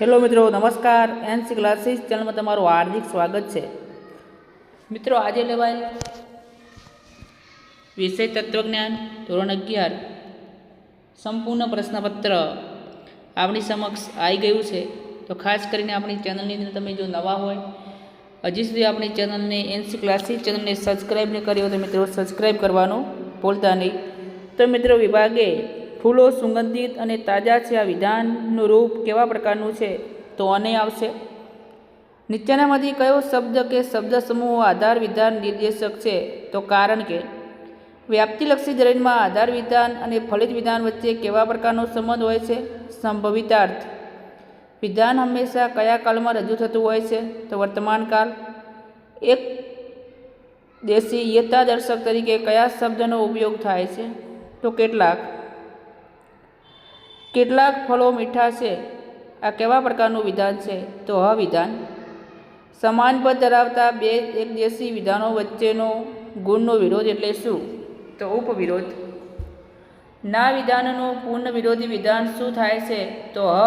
Hello મિત્રો, નમસ્કાર. NC classes ચેનલમાં તમારું હાર્દિક સ્વાગત છે. મિત્રો, આજે લેવાયેલ વિષય તત્વજ્ઞાન ધોરણ અગિયાર. સંપૂર્ણ પ્રશ્નપત્ર આપણી સમક્ષ આવી ગયું છે. તો ખાસ કરીને આપણી ચેનલની અંદર તમે જો નવા હોય, હજી સુધી આપણી ચેનલને એનસી ક્લાસીસ ચેનલને સબસ્ક્રાઈબ ન કરી હોય તો મિત્રો સબસ્ક્રાઈબ કરવાનું ભૂલતા નહીં. તો મિત્રો, વિભાગે ફૂલો સુગંધિત અને તાજા છે. આ વિધાનનું રૂપ કેવા પ્રકારનું છે? તો અને આવશે. નીચેનામાંથી કયો શબ્દ કે શબ્દ સમૂહ આધાર વિધાન નિર્દેશક છે? તો કારણ કે વ્યાપ્તિલક્ષી ધોરણમાં આધાર વિધાન અને ફલિત વિધાન વચ્ચે કેવા પ્રકારનો સંબંધ હોય છે? સંભવિતાર્થ. વિધાન હંમેશા કયા કાળમાં રજૂ થતું હોય છે? તો વર્તમાન કાળ એક દેશી યથાદર્શક તરીકે કયા શબ્દનો ઉપયોગ થાય છે? તો કેટલાક. કેટલાક ફળો મીઠા છે. આ કેવા પ્રકારનું વિધાન છે? તો હ વિધાન સમાન પદ ધરાવતા બે એક દેશી વિધાનો વચ્ચેનો ગુણનો વિરોધ એટલે શું? તો ઉપવિરોધ. ના વિધાનનું પૂર્ણ વિરોધી વિધાન શું થાય છે? તો હ.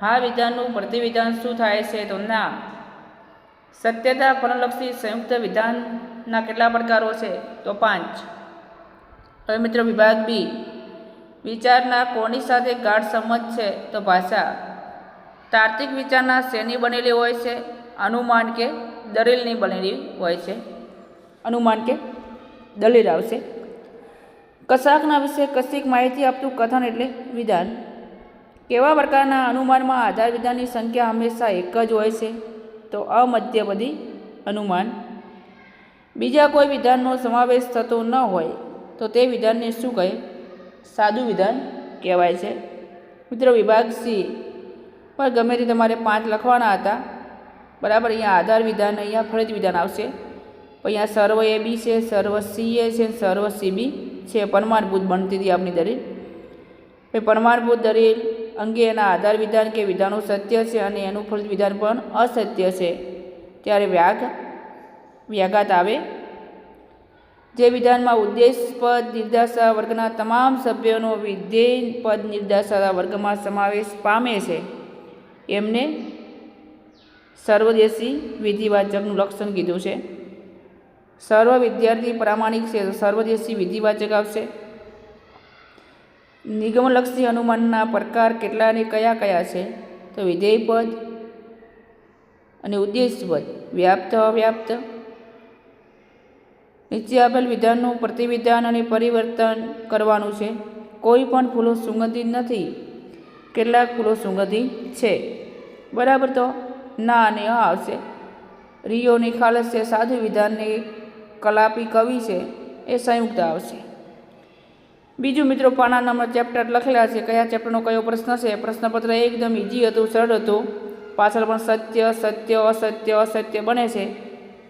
હા વિધાનનું પ્રતિવિધાન શું થાય છે? તો ના. સત્યતા ફળલક્ષી સંયુક્ત વિધાનના કેટલા પ્રકારો છે? તો પાંચ. હવે મિત્રો વિભાગ બી. વિચારના કોની સાથે ગાઢ સંમત છે તો ભાષા? તાર્કિક વિચારના શેની બનેલી હોય છે? અનુમાન કે દલીલની બનેલી હોય છે? અનુમાન કે દલીલ આવશે. કશાકના વિશે કશીક માહિતી આપતું કથન એટલે વિધાન. કેવા પ્રકારના અનુમાનમાં આધાર વિધાનની સંખ્યા હંમેશા એક જ હોય છે? તો અમધ્યપદી અનુમાન. બીજા કોઈ વિધાનનો સમાવેશ થતો ન હોય તો તે વિધાનને શું કહે? સાદું વિધાન કહેવાય છે. મિત્રો વિભાગ સી. પણ ગમે તે તમારે પાંચ લખવાના હતા. બરાબર, અહીંયા આધાર વિધાન, અહીંયા ફરજ વિધાન આવશે. અહીંયા સર્વ એ બી છે, સર્વ સી એ છે સર્વ સી બી છે. પરમાણભૂત બનતી હતી આપણી દલીલ. પરમાણભૂત દલીલ અંગે એના આધાર વિધાન કે વિધાનો સત્ય છે અને એનું ફરજ વિધાન પણ અસત્ય છે. ત્યારે વ્યાઘ વ્યાઘાત આવે જે વિધાનમાં ઉદ્દેશ પદ નિર્દેશા વર્ગના તમામ સભ્યોનો વિધેય પદ નિર્દેશા વર્ગમાં સમાવેશ પામે છે. એમને સર્વદેશી વિધિવાચકનું લક્ષણ કીધું છે. સર્વ વિદ્યાર્થી પ્રામાણિક છે તો સર્વદેશી વિધિવાચક આવશે. નિગમલક્ષી અનુમાનના પ્રકાર કેટલા અને કયા કયા છે? તો વિધેય પદ અને ઉદ્દેશ પદ વ્યાપ્ત અવ્યાપ્ત. નીચે આપેલ વિધાનનું પ્રતિવિધાન અને પરિવર્તન કરવાનું છે. કોઈ પણ ફૂલો સુગંધિત નથી. કેટલાક ફૂલો સુગંધિત છે. બરાબર તો? ના, અને અ આવશે. રિયો નિખાલસ છે સાધુ વિધાનની કલાપી કવિ છે. એ સંયુક્ત આવશે. બીજું મિત્રો, પાના નંબર ચેપ્ટર લખેલા છે. કયા ચેપ્ટરનો કયો પ્રશ્ન છે? પ્રશ્નપત્ર એકદમ ઇઝી હતું, સરળ હતું. પાછળ પણ સત્ય સત્ય, અસત્ય અસત્ય બને છે.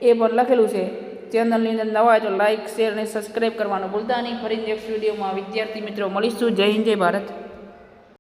એ પણ લખેલું છે. ચેનલની અંદર નવા હોય લાઇક શેર અને સબસ્ક્રાઈબ કરવાનું ભૂલતા નહીં. ફરી નેક્સ્ટ વિડીયોમાં વિદ્યાર્થી મિત્રો મળીશું. જય હિન્દ, જય ભારત.